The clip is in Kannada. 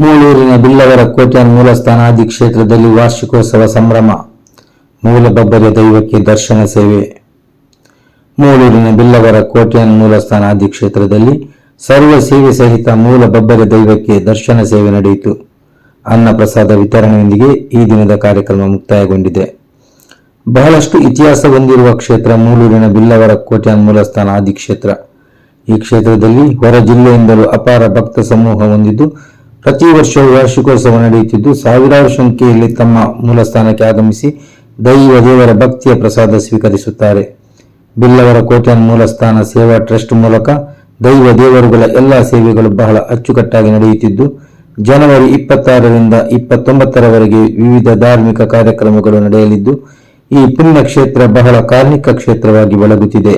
ಮೂಳೂರಿನ ಬಿಲ್ಲವರ ಕೋಟ್ಯಾನ್ ಮೂಲಸ್ಥಾನಾದಿ ಕ್ಷೇತ್ರದಲ್ಲಿ ವಾರ್ಷಿಕೋತ್ಸವ ಸಂಭ್ರಮ ಮೂಲಬಬ್ಬರೆ ದೈವಕ್ಕೆ ದರ್ಶನ ಸೇವೆ. ಮೂಳೂರಿನ ಬಿಲ್ಲವರ ಕೋಟ್ಯಾನ್ ಮೂಲಸ್ಥಾನಾದಿ ಕ್ಷೇತ್ರದಲ್ಲಿ ಸರ್ವ ಸೇವೆ ಸಹಿತ ಮೂಲಬಬ್ಬರೆ ದೈವಕ್ಕೆ ದರ್ಶನ ಸೇವೆ ನಡೆಯಿತು. ಅನ್ನ ಪ್ರಸಾದ ವಿತರಣೆಯೊಂದಿಗೆ ಈ ದಿನದ ಕಾರ್ಯಕ್ರಮ ಮುಕ್ತಾಯಗೊಂಡಿದೆ. ಬಹಳಷ್ಟು ಇತಿಹಾಸ ಹೊಂದಿರುವ ಕ್ಷೇತ್ರ ಮೂಳೂರಿನ ಬಿಲ್ಲವರ ಕೋಟ್ಯಾನ್ ಮೂಲಸ್ಥಾನ ಆದಿ ಕ್ಷೇತ್ರ. ಈ ಕ್ಷೇತ್ರದಲ್ಲಿ ಹೊರ ಜಿಲ್ಲೆಯಿಂದಲೂ ಅಪಾರ ಭಕ್ತ ಸಮೂಹ ಹೊಂದಿದ್ದು ಪ್ರತಿ ವರ್ಷವೂ ವಾರ್ಷಿಕೋತ್ಸವ ನಡೆಯುತ್ತಿದ್ದು, ಸಾವಿರಾರು ಸಂಖ್ಯೆಯಲ್ಲಿ ತಮ್ಮ ಮೂಲಸ್ಥಾನಕ್ಕೆ ಆಗಮಿಸಿ ದೈವ ದೇವರ ಭಕ್ತಿಯ ಪ್ರಸಾದ ಸ್ವೀಕರಿಸುತ್ತಾರೆ. ಬಿಲ್ಲವರ ಕೋಟೆಯ ಮೂಲಸ್ಥಾನ ಸೇವಾ ಟ್ರಸ್ಟ್ ಮೂಲಕ ದೈವ ದೇವರುಗಳ ಎಲ್ಲ ಸೇವೆಗಳು ಬಹಳ ಅಚ್ಚುಕಟ್ಟಾಗಿ ನಡೆಯುತ್ತಿದ್ದು, ಜನವರಿ ಇಪ್ಪತ್ತಾರರಿಂದ ಇಪ್ಪತ್ತೊಂಬತ್ತರವರೆಗೆ ವಿವಿಧ ಧಾರ್ಮಿಕ ಕಾರ್ಯಕ್ರಮಗಳು ನಡೆಯಲಿದ್ದು, ಈ ಪುಣ್ಯ ಕ್ಷೇತ್ರ ಬಹಳ ಕಾರ್ಮಿಕ ಕ್ಷೇತ್ರವಾಗಿ ಬೆಳಗುತ್ತಿದೆ.